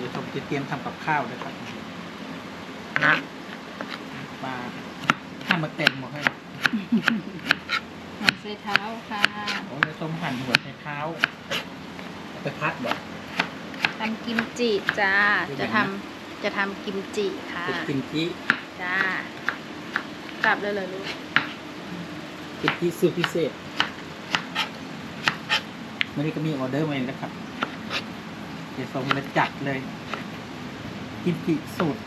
ดี๋ยวผมจะเตรียมทำกับข้าวเลยครับนะปลาข้ามมาเต็มหมดให้หัวไชเท้าค่ะโอ้ยส้มหั่นหัวไชเท้าเอาไปพัดบ่ทำกิมจิจ้าเป็นไงจะนะทำจะทำกิมจิค่ะเป็นกิมจิจ้ากลับเลยเลยลูกกิมจิสูตรพิเศษวันนี้ก็มีออเดอร์มาเองนะครับเดี๋ยวส่งมาจัดเลย กิมจิสูตร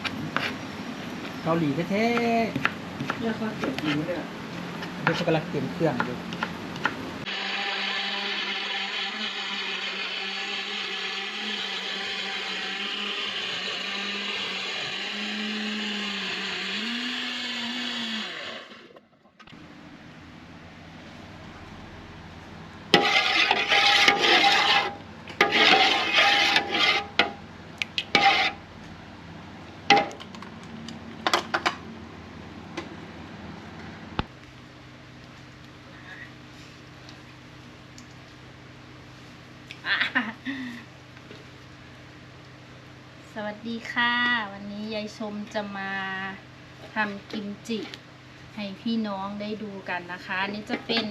เกาหลีแท้เนี่ยเขาเก็บดีไม่ได้ๆเดี๋ยวเขากำลังเตรียมเครื่องอยู่ ดีค่ะ วันนี้ยายชมจะมาทำกิมจิ ให้พี่น้องได้ดูกันนะคะอันนี้จะเป็น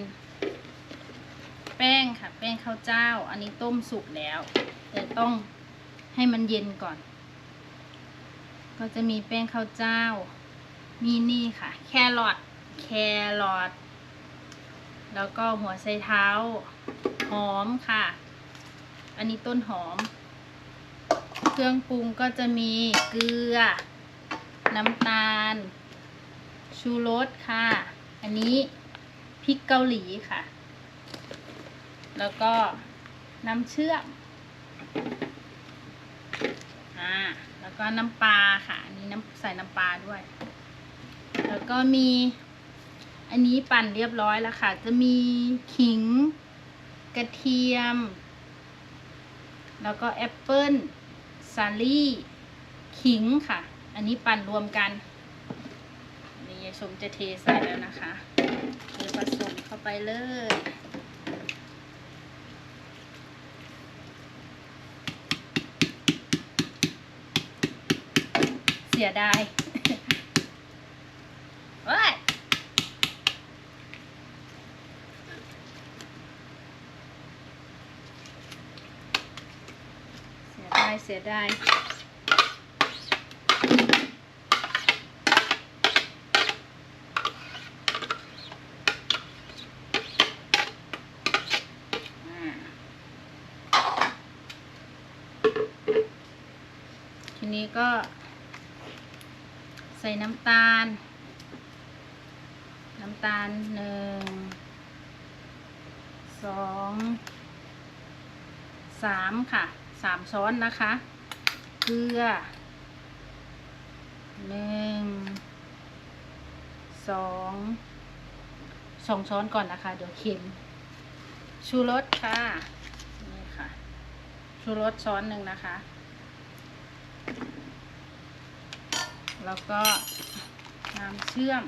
แป้งค่ะ แป้งข้าวเจ้า อันนี้ต้มสุกแล้ว แต่ต้องให้มันเย็นก่อน ก็จะมีแป้งข้าวเจ้า มีนี่ค่ะ แครอทแครอทแล้วก็หัวไชเท้า หอมค่ะ อันนี้ต้นหอม เครื่องปรุงก็จะมีเกลือ น้ำตาล ชูรสค่ะ อันนี้พริกเกาหลีค่ะ แล้วก็น้ำเชื่อมอ่าแล้วก็น้ำปลาค่ะ อันนี้น้ำใส่น้ำปลาด้วย แล้วก็มี อันนี้ปั่นเรียบร้อยแล้วค่ะ จะมีขิง กระเทียม แล้วก็แอปเปิ้ล ซาลี่ขิงค่ะ อันนี้ปั่นรวมกัน นี่ยายชมจะเทใส่แล้วนะคะเทผสมเข้าไปเลยเสียดาย เฮ้ย เสียดายทีนี้ก็ ใส่น้ำตาล น้ำตาลหนึ่งสองสามค่ะ สามช้อนนะคะ เกลือหนึ่งสองสองช้อนก่อนนะคะ เดี๋ยวเค็ม ชูรสค่ะ นี่ค่ะ ชูรสช้อนหนึ่งนะคะ แล้วก็น้ำเชื่อม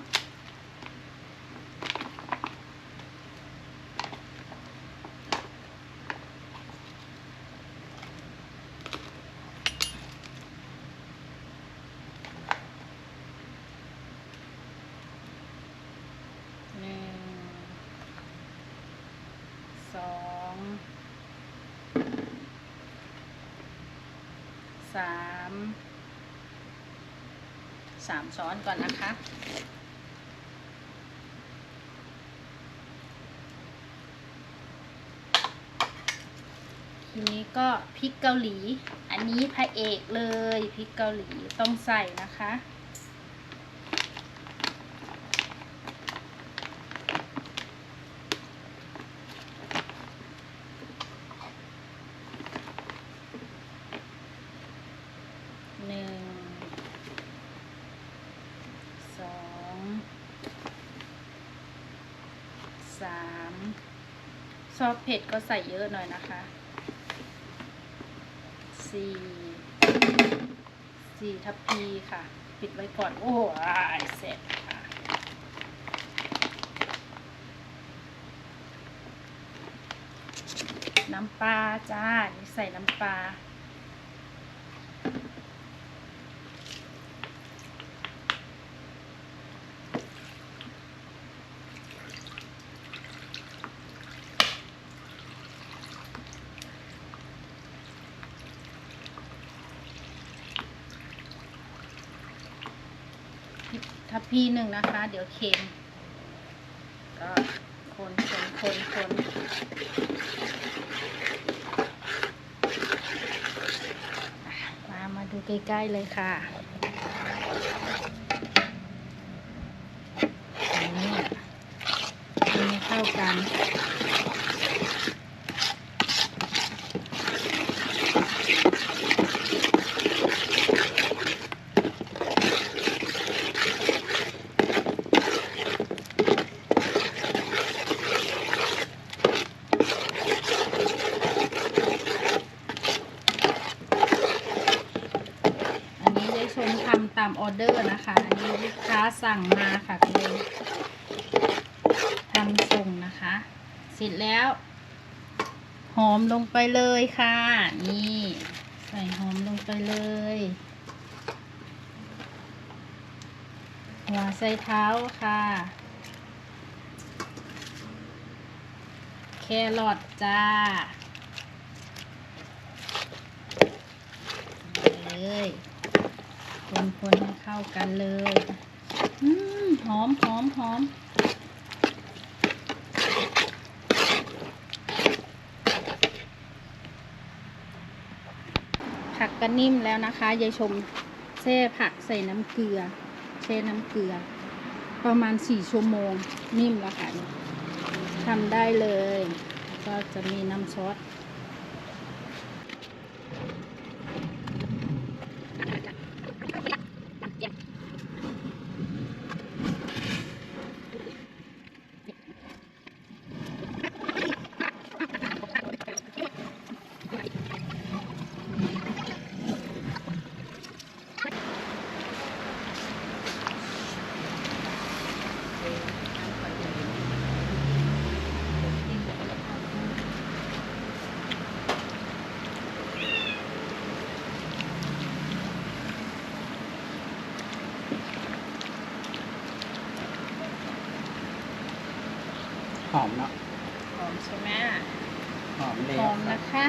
หนึ่ง สอง สามสามช้อนก่อนนะคะ ทีนี้ก็พริกเกาหลี อันนี้พระเอกเลยพริกเกาหลีต้องใส่นะคะ หนึ่ง สอง สามชอบเผ็ดก็ใส่เยอะหน่อยนะคะสี่สี่ทัพพีค่ะ ปิดไว้ก่อน โอ้ยเสร็จค่ะน้ำปลาจ้านี่ใส่น้ำปลา ทัพพีหนึ่งนะคะ เดี๋ยวเค็ม ก็คนคนคนคนมามาดูใกล้ ๆ เลยค่ะนี่คนให้เข้ากันนี้ยายชมทำตามออเดอร์นะคะ อันนี้ลูกค้า สั่งมาค่ะก็เลยทำส่งนะคะ เสร็จแล้ว หอมลงไปเลยค่ะ นี่ ใส่หอมลงไปเลยหัวไส้เท้าค่ะ แครอทจ้าเลยคนๆให้เข้ากันเลย อืมหอมหอมหอมผักก็นิ่มแล้วนะคะยายชมแช่ผักใส่น้ำเกลือแช่น้ำเกลือ ประมาณสี่ชั่วโมงนิ่มแล้วค่ะทำได้เลย ก็จะมีน้ำซอส หอมเนาะหอมใช่ไหมหอมแล้หวอมนะคะ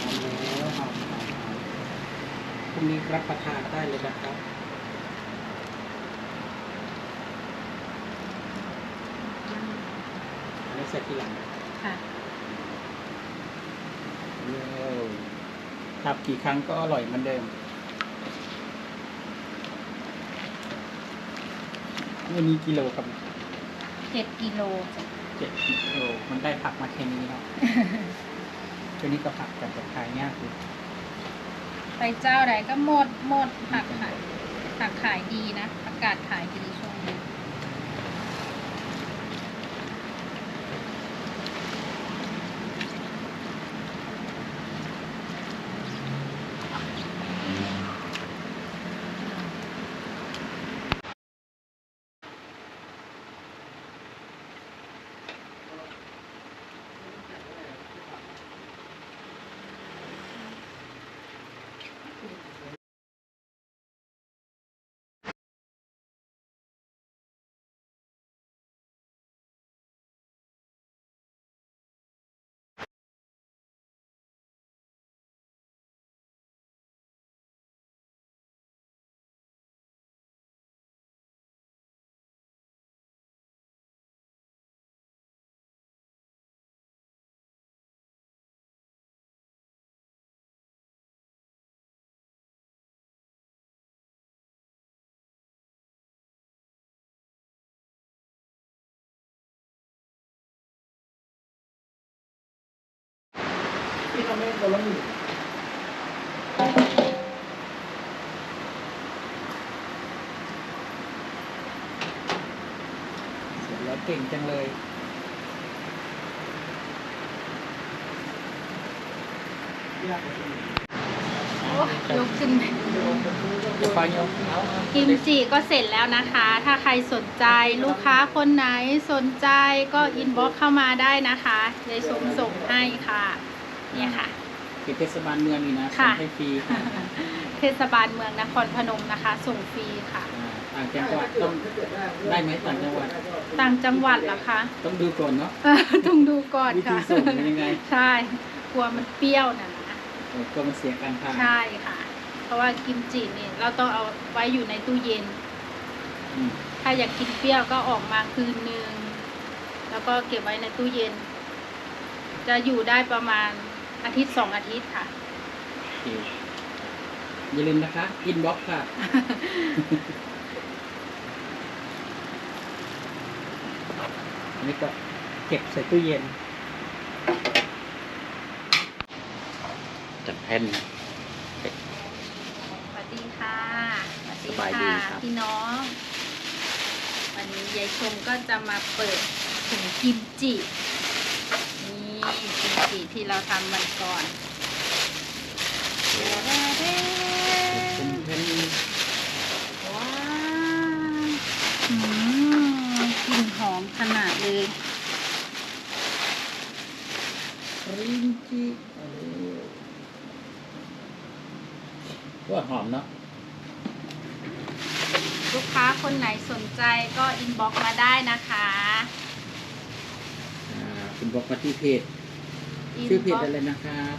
หอมแล้วหอมหอมหอมพรุ่งนี้รับประทานได้เลยนะครับอันนี้ใส่ทีหลังค่ะเย้ทับกี่ครั้งก็อร่อยเหมือนเดิมวันนี้กิโลครับ เจ็ดกิโลจ้ะเจ็ดกิโลมันได้ผักมาแค่นี้เนาะตัวนี้ก็ผักแต่จะขายยากอยู่ไปเจ้าใดก็หมดหมดผักขายผักขายดีนะประกาศขายดีช่วง ที่ทำให้ตัวละหนึ่งเสร็จแล้วเก่งจังเลยยากกว่าที่อื่นโอ้ยกขึ้นเดี๋ยวผมซื้อก็เดี๋ยวพอยกเอากิมจิก็เสร็จแล้วนะคะ ถ้าใครสนใจลูกค้าคนไหนสนใจก็อินบ็อกเข้ามาได้นะคะยายสมส่งให้ค่ะ เนี่ยค่ะคือเทศบาลเมืองนี่นะค่ะส่งให้ฟรีค่ะเทศบาลเมืองนครพนมนะคะ ส่งฟรีค่ะ อ่าต่างจังหวัดต้องได้ไหมต่างจังหวัด ต่างจังหวัดเหรอคะ ต้องดูก่อนเนาะเออต้องดูก่อนวิธีค่ะส่งเป็นยังไง ใช่กลัวมันเปรี้ยวนะนะเออก็มันเสียการทานใช่ค่ะ เพราะว่ากิมจิเนี่ยเราต้องเอาไว้อยู่ในตู้เย็นอืมถ้าอยากกินเปรี้ยวก็ออกมาคืนหนึ่งแล้วก็เก็บไว้ในตู้เย็น จะอยู่ได้ประมาณ อาทิตย์สองอาทิตย์ค่ะ โอเคอย่าลืมนะคะ อินบ็อกค่ะ อันนี้ก็เก็บใส่ตู้เย็น จัดแผ่นนะสวัสดีค่ะสวัสดีสบายดีค่ะครับพี่น้อง วันนี้ยายชมก็จะมาเปิดถุงกิมจินี่กิมจิ ที่เราทำวันก่อนเป็นแผ่นว้าวอืมกลิ่นหอมขนาดเลยรินจิว่าหอมเนาะลูกค้าคนไหนสนใจก็อินบ็อกมาได้นะคะอ่าคุณบอกมาที่เพจ อินชื่อเพจบ็อกอะไรนะครับ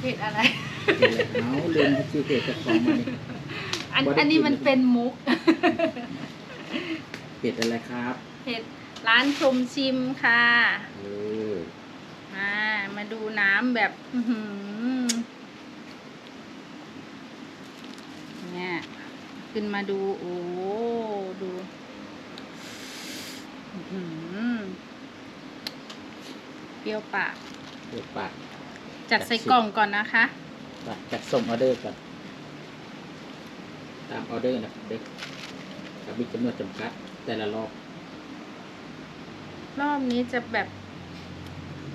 เพจอะไร เพจอะไรเอาลืมชื่อเพจเจะของมานี่อันบ่ได้อันนี้กินมันเป็นมุกเพจอะไรครับเพจร้านชมชิมค่ะเออมามาดูน้ำแบบอื้อหือเนี่ย ขึ้นมาดู โอ้ดูอื้อหือเปรี้ยวปาก เปิดปากจัดใส่กล่องก่อนนะคะ ปากจัดส่งออเดอร์ก่อนตามออเดอร์นะครับเด็กกับมีจำนวนจำกัดแต่ละรอบ รอบนี้จะแบบ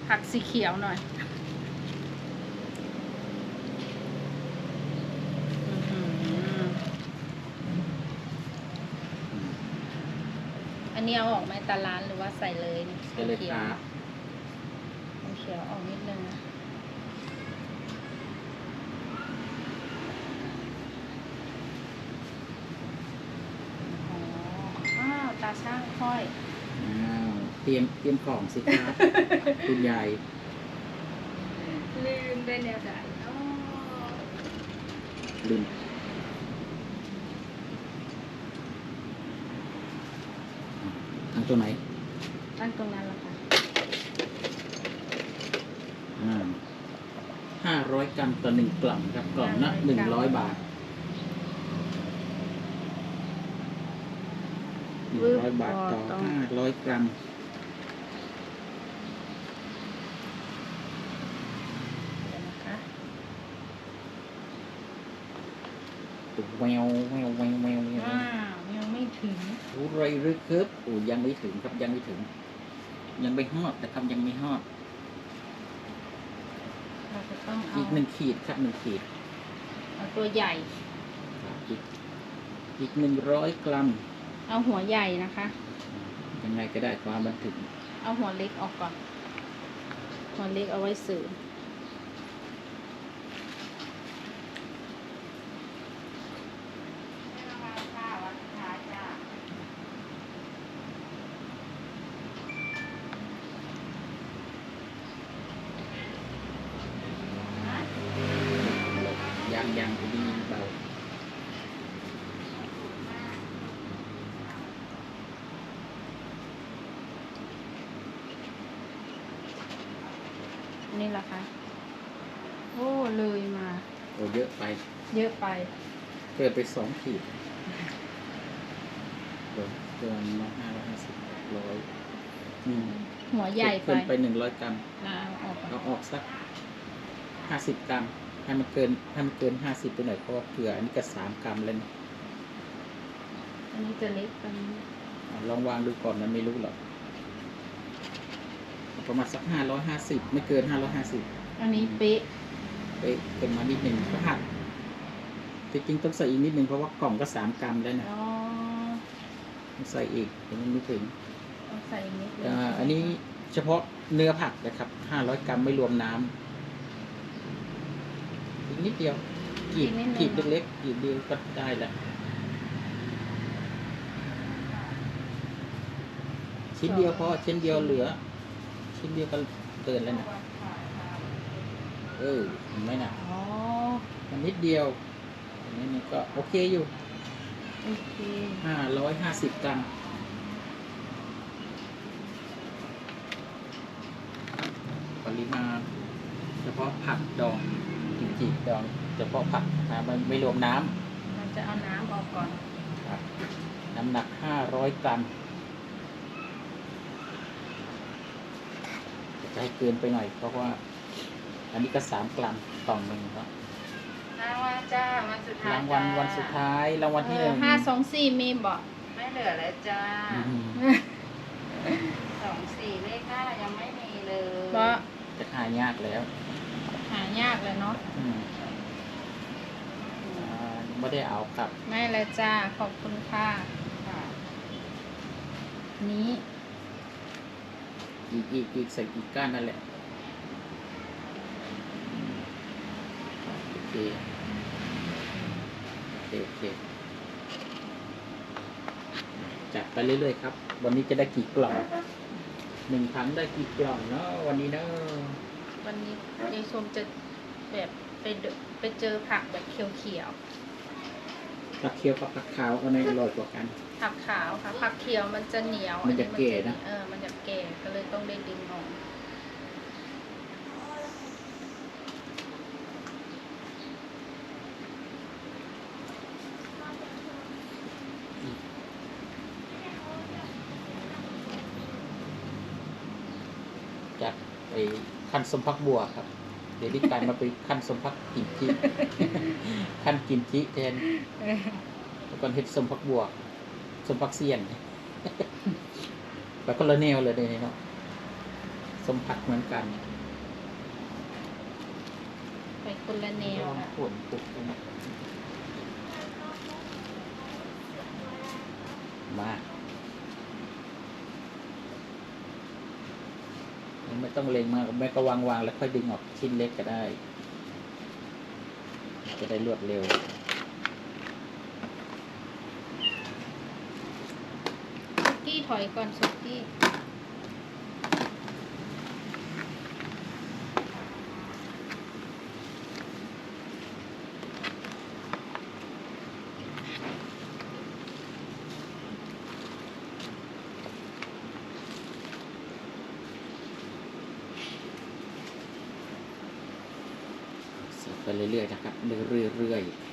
ผักสีเขียวหน่อยอื้อหืออันนี้เอาออกไหมตาร้านหรือว่าใส่เลยนี่ใช่เลยขีควรับ เขียวออกนิดนึงนะอ๋ออ้าวตาช่างค่อย อ้าว เตรียมเตรียมของสิครับ คุณยายลืมไปแนวใดอ๋อลืมทางตัวไหนตั้งตรงนั้นแล้วค่ะห้าร้อยกรัมต่อหนึ่งกล่องครับกล่องละหนึ่งร้อยบาทหนึ่งร้อยบาทต่อห้าร้อยกรัม เดี๋ยวนะคะ แววแววแววแววแววว้าวยังไม่ถึงรู้ไรหรือครับโอ้ยังไม่ถึงครับยังไม่ถึง ยังไม่ฮอดนะครับยังไม่ฮอดเราจะต้องเอาอีกหนึ่งขีดครับหนึ่งขีดเอาตัวใหญ่ ครับอีกอีกหนึ่งร้อยกรัมเอาหัวใหญ่นะคะ ยังไงก็ได้ความบันถึง เอาหัวเล็กออกก่อน หัวเล็กเอาไว้เสริมนะ ยางยางดีเบา นี่แหละคะ โอ้ เลยมา โอ้เยอะไป เยอะไป เกินไปสองขีดเกินเกินมาห้าร้อยห้าสิบร้อยอืมหัวใหญ่ไปเกินไปหนึ่งร้อยกรัมนะเอาออกก่อนเราออกสักห้าสิบกรัมให้มันเกินให้มันเกินห้าสิบไปหน่อยเพราะว่าเผื่ออันนี้ก็สามกรัมแล้วนะอันนี้จะเล็กไปนิดอะลองวางดูก่อนมันไม่รู้หรอกเอาประมาณสักห้าร้อยห้าสิบไม่เกินห้าร้อยห้าสิบอันนี้เป๊ะ ไปเกินมานิดหนึ่งก็หักจริงๆต้องใส่อีกนิดหนึ่งเพราะว่ากล่องก็สามกรัมแล้วนะอ๋อต้องใส่อีกแต่มันไม่ถึงต้องใส่นิดนึงอ่าอันนี้เฉพาะเนื้อผักนะครับห้าร้อยกรัมไม่รวมน้ำอีกนิดเดียวกีบกีบเล็กๆกีบเดียวก็ได้แล้วชิ้นเดียวพอชิ้นเดียวเหลือ ชิ้นเดียวก็เกินแล้วนะ เออเห็นไหมนะอ๋อมันนิดเดียวอันนี้มันก็โอเคอยู่โอเคห้าร้อยห้าสิบกรัมปริมาณเฉพาะผักดองกิมจิดองเฉพาะผักนะมันไม่รวมน้เราจะเอาน้ำออกก่อนำครับน้ำหนักห้าร้อยกรัมจะให้เกินไปหน่อยเพราะว่า อันนี้ก็สามกรัมกล่องหนึ่งครับรางวัลจ้าวันสุดท้ายรางวัลวันสุดท้ายรางวัลที่หนึ่งห้าสองสี่มีบอกไม่เหลือแล้วจ้าอืมสองสี่เลขห้ายังไม่มีเลยเพราะจะหายากแล้วหายากเลยเนาะอืมอ่าไม่ได้เอากลับไม่เลยจ้าขอบคุณค่ะค่ะนี้อีกอีกอีกใส่อีกก้านนั่นแหละโอ เคโอเคโอเคจัดไปเรื่อยๆครับ วันนี้จะได้กี่กล่องหนึ่งถังได้กี่กล่องเนาะวันนี้เนาะวันนี้ยายชมจะแบบไปเดนไปเจอผักแบบเขียวผักเคี้ยวกับผักขาวอันไหนอร่อยกว่ากัน ๆผักขาวค่ะผักเขียวมันจะเหนียวมันจะอัแก่นะ เออมันจะแก่ก็เลยต้องได้ดึงออก ไปขั้นสมพักบัวครับ เดี๋ยวนี้กลายมาเป็นขั้นสมพักกิมจิขั้นกิมจิแทนแล้วก่อนเห็ดสมพักบัวสมพักเซียนแล้วก็ละแนวเลยเนี่ยเนาะสมพักเหมือนกันไปคนละแนวลองค่ะขวนปุกกันมา ไม่ต้องเล็งมากแม่ก็วางวางแล้วค่อยดึงออกชิ้นเล็กก็ได้ จะได้รวดเร็ว สุกี้ถอยก่อนสุกี้ ไปเรื่อยๆนะครับเรื่อยๆ